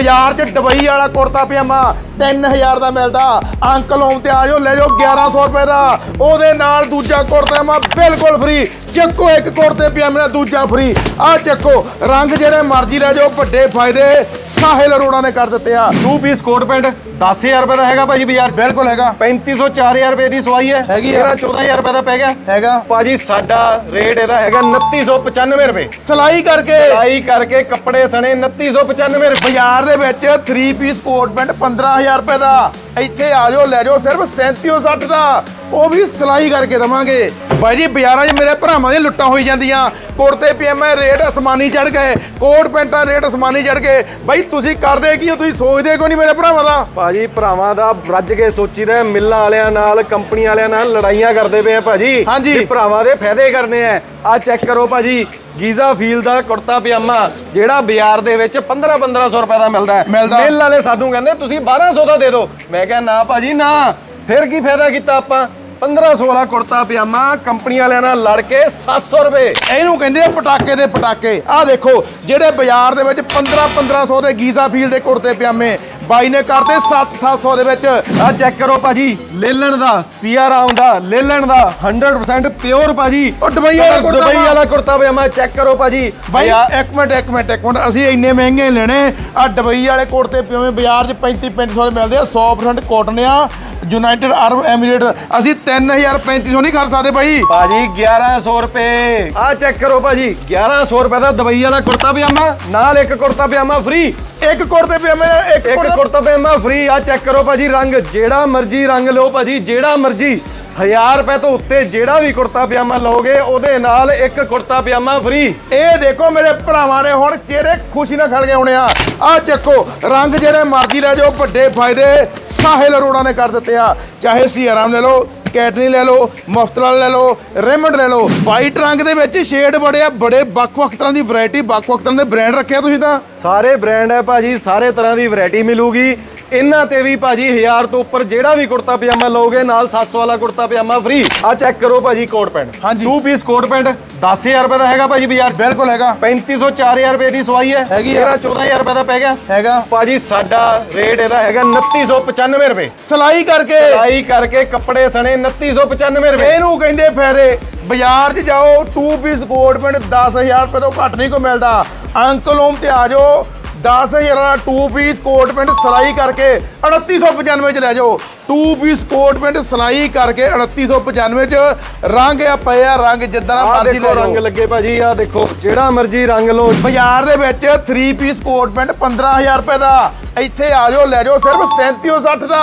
ਬਾਜ਼ਾਰ 'ਚ ਡਬਈ ਵਾਲਾ ਕੁੜਤਾ ਪਜਾਮਾ। 3000 ਦਾ ਮਿਲਦਾ। ਅੰਕਲ ਹੋਮ ਤੇ ਆ ਜਾਓ ਲੈ ਜਾਓ 1100 ਰੁਪਏ ਦਾ। ਉਹਦੇ ਨਾਲ ਦੂਜਾ ਕੁੜਤਾ ਪਜਾਮਾ ਬਿਲਕੁਲ ਫ੍ਰੀ ਚੱਕੋ ਇੱਕ ਕੁੜਤੇ ਪਜਾਮੇ ਨਾਲ ਦੂਜਾ ਫ੍ਰੀ ਆ ਚੱਕੋ ਰੰਗ ਜਿਹੜੇ ਮਰਜ਼ੀ ਲੈ ਜਾਓ ਵੱਡੇ ਫਾਇਦੇ ਸਾਹਿਲ ਅਰੋੜਾ ਨੇ ਕਰ ਦਿੱਤੇ ਆ। ਟੂ ਪੀਸ ਕੋਟ ਪੈਂਟ 10000 ਰੁਪਏ ਦਾ ਹੈਗਾ ਭਾਜੀ ਬਾਜ਼ਾਰ 'ਚ। ਬਿਲਕੁਲ ਹੈਗਾ। 3500 4000 ਰੁਪਏ ਦੀ ਸਵਾਈ ਹੈ। ਹੈਗੀ ਆ। ਤੇਰਾ 14000 ਰੁਪਏ ਦਾ ਪੈ ਗਿਆ। ਹੈਗਾ। ਭਾਜੀ ਸਾਡਾ ਰੇਟ ਇਹਦਾ ਹੈਗਾ 2995 ਰੁਪਏ। ਸਲਾਈ ਕਰਕੇ। ਸਲਾਈ ਕਰਕੇ ਕੱਪੜੇ ਸਣੇ 2995 ਰੁਪਏ। ਬਾਜ਼ਾਰ ਦੇ ਵਿੱਚ 3 ਪੀਸ ਕੋਟ ਪੈਂਟ 15000 ਰੁਪਏ ਦਾ। ਇੱਥੇ ਆ ਜਾਓ, ਲੈ ਜਾਓ, ਸਿਰਫ 3760 ਦਾ। ਉਹ ਵੀ ਸਿਲਾਈ ਕਰਕੇ ਦਵਾਂਗੇ। ਬਾਈ ਜੀ ਬਾਜ਼ਾਰਾਂ 'ਚ ਮੇਰੇ ਭਰਾਵਾਂ ਦੀਆਂ ਲੁੱਟਾਂ ਹੋਈ ਜਾਂਦੀਆਂ। ਕੁੜਤੇ ਪਜਾਮੇ ਰੇਟ ਅਸਮਾਨੀ ਚੜ ਗਏ। ਕੋਟ ਪੈਂਟਾਂ ਰੇਟ ਅਸਮਾਨੀ ਚੜ ਗਏ। ਬਾਈ ਤੁਸੀਂ ਕਰਦੇ ਕੀ ਹੋ? ਤੁਸੀਂ ਸੋਚਦੇ ਕਿਉਂ ਨਹੀਂ ਮੇਰੇ ਭਰਾਵਾਂ ਦਾ? ਭਾਜੀ ਭਰਾਵਾਂ ਦਾ ਰੱਜ ਕੇ ਸੋਚੀਦਾ ਮਿੱਲਾਂ ਵਾਲਿਆਂ ਨਾਲ ਕੰਪਨੀ ਵਾਲਿਆਂ ਨਾਲ ਲੜਾਈਆਂ ਕਰਦੇ ਪਏ ਆ ਭਾਜੀ। ਹਾਂਜੀ। ਕਿ ਭਰਾਵਾਂ ਦੇ ਫਾਇਦੇ ਕਰਨੇ ਆ। ਆ ਚੈੱਕ ਕਰੋ ਭਾਜੀ ਗੀਜ਼ਾ ਫੀਲ ਦਾ ਕੁੜਤਾ ਪਜਾਮਾ ਜਿਹੜਾ ਬਾਜ਼ਾਰ ਦੇ ਵਿੱਚ 15 1500 ਰੁਪਏ ਦਾ ਮਿਲਦਾ ਹੈ। ਮਿੱਲ ਵਾਲੇ ਸਾਨੂੰ ਕਹਿੰਦੇ ਤੁਸੀਂ 1200 ਦਾ ਦੇ ਦਿਓ। ਮੈਂ ਕਿਹਾ ਨਾ ਭਾਜੀ ਨਾ। ਫਿਰ ਕੀ ਫਾਇਦਾ ਕੀਤਾ ਆਪਾਂ? 1500 ਵਾਲਾ ਕੁੜਤਾ ਪਜਾਮਾ ਕੰਪਨੀ ਵਾਲਿਆਂ ਨਾਲ ਲੜ ਕੇ 700 ਰੁਪਏ। ਇਹਨੂੰ ਕਹਿੰਦੇ ਆ ਪਟਾਕੇ ਦੇ ਪਟਾਕੇ। ਆਹ ਦੇਖੋ ਜਿਹੜੇ ਬਾਜ਼ਾਰ ਦੇ ਵਿੱਚ 15 1500 ਦੇ ਗੀਜ਼ਾ ਫੀਲ ਦੇ ਕੁੜਤੇ ਪਜਾਮੇ ਬਾਈ ਨੇ ਕਰਤੇ 7 700 ਦੇ ਵਿੱਚ। ਆ ਚੈੱਕ ਕਰੋ ਭਾਜੀ ਲੇਲਣ ਦਾ ਸੀਆ ਰਾਮ ਦਾ ਲੇਲਣ ਦਾ 100% ਪਿਓਰ ਭਾਜੀ। ਉਹ ਦੁਬਈ ਵਾਲਾ ਕੁੜਤਾ ਦੁਬਈ। ਵਾਲਾ ਕੁੜਤਾ ਪਜਾਮਾ ਚੈੱਕ ਕਰੋ ਭਾਜੀ। ਬਾਈ ਇੱਕ ਮਿੰਟ ਇੱਕ ਮਿੰਟ ਇੱਕ ਮਿੰਟ। ਅਸੀਂ ਇੰਨੇ ਮਹਿੰਗੇ ਲੈਣੇ। ਆ ਡਬਈ ਵਾਲੇ ਕੁੜਤੇ ਪਜਾਮੇ ਬਾਜ਼ਾਰ 'ਚ 35 3500 ਦੇ ਮਿਲਦੇ ਆ 100% ਕਾਟਨ ਆ। ਯੂਨਾਈਟਿਡ ਅਰਬ ਐਮੀਰੇਟ ਅਸੀਂ 3000 3500 ਨਹੀਂ ਕਰ ਸਕਦੇ ਬਾਈ ਭਾਜੀ 1100 ਰੁਪਏ। ਆ ਚੈੱਕ ਕਰੋ ਭਾਜੀ 1100 ਰੁਪਏ ਦਾ ਦੁਬਈ ਵਾਲਾ ਕੁੜਤਾ ਪਜਾਮਾ ਨਾਲ ਇੱਕ ਕੁੜਤਾ ਪਜਾਮਾ ਫ੍ਰੀ ਇੱਕ ਕੁੜਤੇ ਪਜਾਮੇ ਇੱਕ ਕੁੜਤਾ ਪਜਾਮਾ ਫ੍ਰੀ ਆ ਚੈੱਕ ਕਰੋ ਭਾਜੀ ਰੰਗ ਜਿਹੜਾ ਮਰਜ਼ੀ ਰੰਗ ਲਓ ਭਾਜੀ ਜਿਹੜਾ ਮਰਜ਼ੀ। 1000 ਰੁਪਏ ਤੋਂ ਉੱਤੇ ਜਿਹੜਾ ਵੀ ਕੁੜਤਾ ਪਜਾਮਾ ਲਓਗੇ ਉਹਦੇ ਨਾਲ ਇੱਕ ਕੁੜਤਾ ਪਜਾਮਾ ਫ੍ਰੀ ਇਹ ਦੇਖੋ ਮੇਰੇ ਭਰਾਵਾਂ ਨੇ ਹੁਣ ਚਿਹਰੇ ਖੁਸ਼ੀ ਨਾਲ ਖੜ ਗਏ ਹੋਣੇ ਆ। ਆ ਚੱਕੋ ਰੰਗ ਜਿਹੜੇ ਮਰਜ਼ੀ ਲੈ ਜਾਓ ਵੱਡੇ ਫਾਇਦੇ ਸਾਹਿਲ ਅਰੋੜਾ ਨੇ ਕਰ ਦਿੱਤੇ ਆ। ਚਾਹੇ ਸੀ ਆਰਾਮ ਲੈ ਲਓ ਕੈਟਨੀ ਲੈ ਲਓ ਮਫਤਲਾਲ ਲੈ ਲਓ ਰੇਮੰਡ ਲੈ ਲਓ ਵਾਈਟ ਰੰਗ ਦੇ ਵਿੱਚ ਸ਼ੇਡ ਬੜੇ ਆ ਬੜੇ ਵੱਖ-ਵੱਖ ਤਰ੍ਹਾਂ ਦੀ ਵੈਰਾਈਟੀ ਵੱਖ-ਵੱਖ ਤਰ੍ਹਾਂ ਦੇ ਬ੍ਰਾਂਡ ਰੱਖਿਆ ਤੁਸੀਂ ਤਾਂ। ਸਾਰੇ ਬ੍ਰਾਂਡ ਹੈ ਭਾਜੀ ਸਾਰੇ ਤਰ੍ਹਾਂ ਦੀ ਵੈਰਾਈਟੀ ਮਿਲੂਗੀ। ਇਹਨਾਂ ਤੇ ਵੀ ਭਾਜੀ 1000 ਤੋਂ ਉੱਪਰ ਜਿਹੜਾ ਵੀ ਕੁੜਤਾ ਪਜਾਮਾ ਲਓਗੇ ਨਾਲ 700 ਵਾਲਾ ਕੁੜਤਾ ਪਜਾਮਾ ਫ੍ਰੀ ਆ ਚੈੱਕ ਕਰੋ ਭਾਜੀ ਕੋਟ ਪੈਂਟ। ਹਾਂਜੀ। ਟੂ ਪੀਸ ਕੋਟ ਪੈਂਟ 10000 ਰੁਪਏ ਦਾ ਹੈਗਾ ਭਾਜੀ ਬਾਜ਼ਾਰ 'ਚ। ਬਿਲਕੁਲ ਹੈਗਾ। 3500 4000 ਰੁਪਏ ਦੀ ਸਵਾਈ ਹੈ। ਹੈਗੀ ਆ। ਤੇਰਾ 14000 ਰੁਪਏ ਦਾ ਪੈ ਗਿਆ। ਹੈਗਾ। ਭਾਜੀ ਸਾਡਾ ਰੇਟ ਇਹਦਾ ਹੈਗਾ 2995 ਰੁਪਏ। ਸਲਾਈ ਕਰਕੇ। ਸਲਾਈ ਕਰਕੇ ਕੱਪੜੇ ਸਣੇ 2995 ਰੁਪਏ। ਇਹਨੂੰ ਕਹਿੰਦੇ ਫਾਇਦੇ। ਬਾਜ਼ਾਰ 'ਚ ਜਾਓ 2 ਪੀਸ ਕੋਟ ਪੈਂਟ 10000 ਰੁਪਏ ਤੋਂ ਘੱਟ ਨਹੀਂ ਕੋ ਮਿਲਦਾ। ਅੰਕਲ ਹੋਮ ਤੇ ਆ ਜਾਓ। 10000 ਦਾ 2 ਪੀਸ ਕੋਟ ਪੈਂਟ ਸਲਾਈ ਕਰਕੇ 3895 ਚ ਲੈ ਜਾਓ। 2 ਪੀਸ ਕੋਟ ਪੈਂਟ ਸਲਾਈ ਕਰਕੇ 3895 ਚ ਰੰਗ ਆ ਪਏ ਆ ਰੰਗ ਜਿੱਦਾਂ ਦਾ ਮਰਜ਼ੀ ਲੈ ਰੰਗ ਜਾਓ ਲੱਗੇ ਭਾਜੀ ਆ ਦੇਖੋ ਜਿਹੜਾ ਮਰਜ਼ੀ ਰੰਗ ਲਓ। ਬਾਜ਼ਾਰ ਦੇ ਵਿੱਚ 3 ਪੀਸ ਕੋਟ ਪੈਂਟ 15000 ਰੁਪਏ ਦਾ। ਇੱਥੇ ਆ ਜਾਓ ਲੈ ਜਾਓ ਸਿਰਫ 3760 ਦਾ।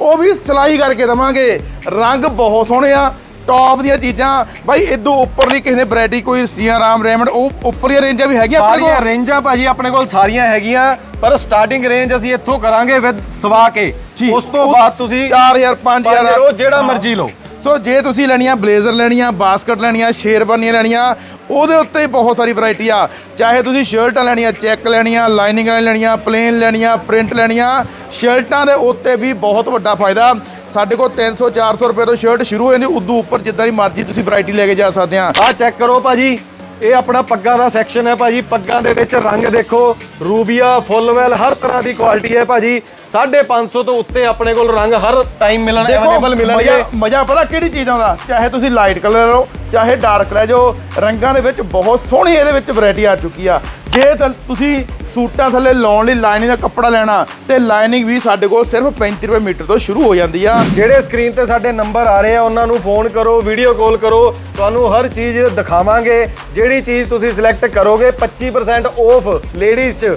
ਉਹ ਵੀ ਸਲਾਈ ਕਰਕੇ ਦਵਾਂਗੇ। ਰੰਗ ਬਹੁਤ ਸੋਹਣੇ ਆ। ਟੌਪ ਦੀਆਂ ਚੀਜ਼ਾਂ। ਬਾਈ ਇਦੋਂ ਉੱਪਰਲੀ ਕਿਸੇ ਨੇ ਵੈਰਾਈਟੀ ਕੋਈ ਸੀਆ ਰਾਮ ਰੇਮੰਡ ਉਹ ਉੱਪਰਲੀਆਂ ਰੇਂਜਾਂ ਵੀ ਹੈਗੀਆਂ ਆਪਣੇ ਸਾਰੀਆਂ ਕੋਲ? ਰੇਂਜਾਂ ਭਾਜੀ ਆਪਣੇ ਕੋਲ ਸਾਰੀਆਂ ਹੈਗੀਆਂ। ਪਰ ਸਟਾਰਟਿੰਗ ਰੇਂਜ ਅਸੀਂ ਇੱਥੋਂ ਕਰਾਂਗੇ ਵਿਦ ਸਵਾ ਕੇ। ਉਸ ਤੋਂ ਬਾਅਦ ਤੁਸੀਂ 4000 5000 ਉਹ ਜਿਹੜਾ ਮਰਜ਼ੀ ਲਓ। ਸੋ ਜੇ ਤੁਸੀਂ ਲੈਣੀਆਂ ਬਲੇਜ਼ਰ ਲੈਣੀਆਂ ਬਾਸਕਟ ਲੈਣੀਆਂ ਸ਼ੇਰਵਾਨੀਆਂ ਲੈਣੀਆਂ ਉਹਦੇ ਉੱਤੇ ਹੀ ਬਹੁਤ ਸਾਰੀ ਵੈਰਾਈਟੀ ਆ। ਚਾਹੇ ਤੁਸੀਂ ਸ਼ਰਟਾਂ ਲੈਣੀਆਂ ਚੈੱਕ ਲੈਣੀਆਂ ਲਾਈਨਿੰਗ ਲੈਣੀਆਂ ਪਲੇਨ ਲੈਣੀਆਂ ਪ੍ਰਿੰਟ ਲੈਣੀਆਂ ਸ਼ਰਟਾਂ ਦੇ ਉੱਤੇ ਵੀ ਬਹੁਤ ਵੱਡਾ ਫਾਇਦਾ। ਸਾਡੇ ਕੋਲ 300 400 ਰੁਪਏ ਤੋਂ ਸ਼ਰਟ ਸ਼ੁਰੂ ਹੋ ਜਾਂਦੀ ਉਦੋਂ ਉੱਪਰ ਜਿੱਦਾਂ ਦੀ ਮਰਜ਼ੀ ਤੁਸੀਂ ਵੈਰਾਈਟੀ ਲੈ ਕੇ ਜਾ ਸਕਦੇ ਆ। ਆਹ ਚੈੱਕ ਕਰੋ ਭਾਜੀ ਇਹ ਆਪਣਾ ਪੱਗਾਂ ਦਾ ਸੈਕਸ਼ਨ ਹੈ ਭਾਜੀ ਪੱਗਾਂ ਦੇ ਵਿੱਚ ਰੰਗ ਦੇਖੋ ਰੂਬੀਆ ਫੁੱਲਵੈਲ ਹਰ ਤਰ੍ਹਾਂ ਦੀ ਕੁਆਲਿਟੀ ਹੈ ਭਾਜੀ। 550 ਤੋਂ ਉੱਤੇ ਆਪਣੇ ਕੋਲ ਰੰਗ ਹਰ ਟਾਈਮ ਮਿਲਣ ਅਵੇਲੇਬਲ ਮਿਲਣਗੇ। ਮਜ਼ਾ ਪਤਾ ਕਿਹੜੀ ਚੀਜ਼ਾਂ ਦਾ? ਚਾਹੇ ਤੁਸੀਂ ਲਾਈਟ ਕਲਰ ਲੈ ਲਓ ਚਾਹੇ ਡਾਰਕ ਲੈ ਜਾਓ ਰੰਗਾਂ ਦੇ ਵਿੱਚ ਬਹੁਤ ਸੋਹਣੀ ਇਹਦੇ ਵਿੱਚ ਵੈਰਾਈਟੀ ਆ ਚੁੱਕੀ ਆ। ਜੇ ਤਾਂ ਤੁਸੀਂ ਸੂਟਾਂ ਥੱਲੇ ਲਾਉਣ ਲਈ ਲਾਈਨਿੰਗ ਦਾ ਕੱਪੜਾ ਲੈਣਾ ਤੇ ਲਾਈਨਿੰਗ ਵੀ ਸਾਡੇ ਕੋਲ ਸਿਰਫ 35 ਰੁਪਏ ਮੀਟਰ ਤੋਂ ਸ਼ੁਰੂ ਹੋ ਜਾਂਦੀ ਆ। ਜਿਹੜੇ ਸਕਰੀਨ ਤੇ ਸਾਡੇ ਨੰਬਰ ਆ ਰਹੇ ਆ ਉਹਨਾਂ ਨੂੰ ਫੋਨ ਕਰੋ ਵੀਡੀਓ ਕਾਲ ਕਰੋ ਤੁਹਾਨੂੰ ਹਰ ਚੀਜ਼ ਦਿਖਾਵਾਂਗੇ। ਜਿਹੜੀ ਚੀਜ਼ ਤੁਸੀਂ ਸਿਲੈਕਟ ਕਰੋਗੇ 25% ਆਫ ਲੇਡੀਜ਼ 'ਚ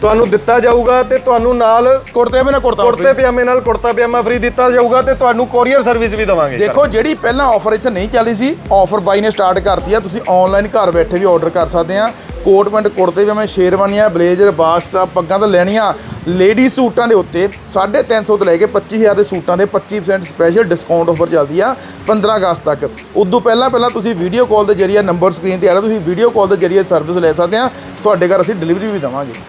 ਤੁਹਾਨੂੰ ਦਿੱਤਾ ਜਾਊਗਾ ਤੇ ਤੁਹਾਨੂੰ ਨਾਲ ਕੁੜਤੇ ਵੀ ਨਾ ਕੁੜਤਾ ਕੁੜਤੇ ਪਜਾਮੇ ਨਾਲ ਕੁੜਤਾ ਪਜਾਮਾ ਫ੍ਰੀ ਦਿੱਤਾ ਜਾਊਗਾ ਤੇ ਤੁਹਾਨੂੰ ਕੋਰੀਅਰ ਸਰਵਿਸ ਵੀ ਦਵਾਂਗੇ ਦੇਖੋ ਜਿਹੜੀ ਪਹਿਲਾਂ ਆਫਰ ਇੱਥੇ ਨਹੀਂ ਚੱਲੀ ਸੀ ਆਫਰ ਬਾਈ ਨੇ ਸਟਾਰਟ ਕਰਤੀ ਆ ਤੁਸੀਂ ਆਨਲਾਈਨ ਘਰ ਬੈਠੇ ਵੀ ਆਰਡਰ ਕਰ ਸਕਦੇ ਆ। ਕੋਟ ਪੈਂਟ ਕੁੜਤੇ ਵੀ ਮੈਂ ਸ਼ੇਰਵਾਨੀਆਂ, ਬਲੇਜ਼ਰ ਬਾਸਟਾ ਪੱਗਾਂ ਤਾਂ ਲੈਣੀਆਂ। ਲੇਡੀ ਸੂਟਾਂ ਦੇ ਉੱਤੇ 350 ਤੋਂ ਲੈ ਕੇ 25000 ਦੇ ਸੂਟਾਂ ਦੇ 25% ਸਪੈਸ਼ਲ ਡਿਸਕਾਊਂਟ ਆਫਰ ਚੱਲਦੀ ਆ 15 ਅਗਸਤ ਤੱਕ। ਉਦੋਂ ਪਹਿਲਾਂ ਪਹਿਲਾਂ ਤੁਸੀਂ ਵੀਡੀਓ ਕਾਲ ਦੇ ਜਰੀਏ ਨੰਬਰ ਸਕਰੀਨ ਤੇ ਆ ਰਿਹਾ ਤੁਸੀਂ ਵੀਡੀਓ ਕਾਲ ਦੇ ਜਰੀਏ ਸਰਵਿਸ ਲੈ ਸਕਦੇ ਆ। ਤੁਹਾਡੇ ਘਰ ਅਸੀਂ ਡਿਲੀਵਰੀ ਵੀ ਦੇਵਾਂਗੇ।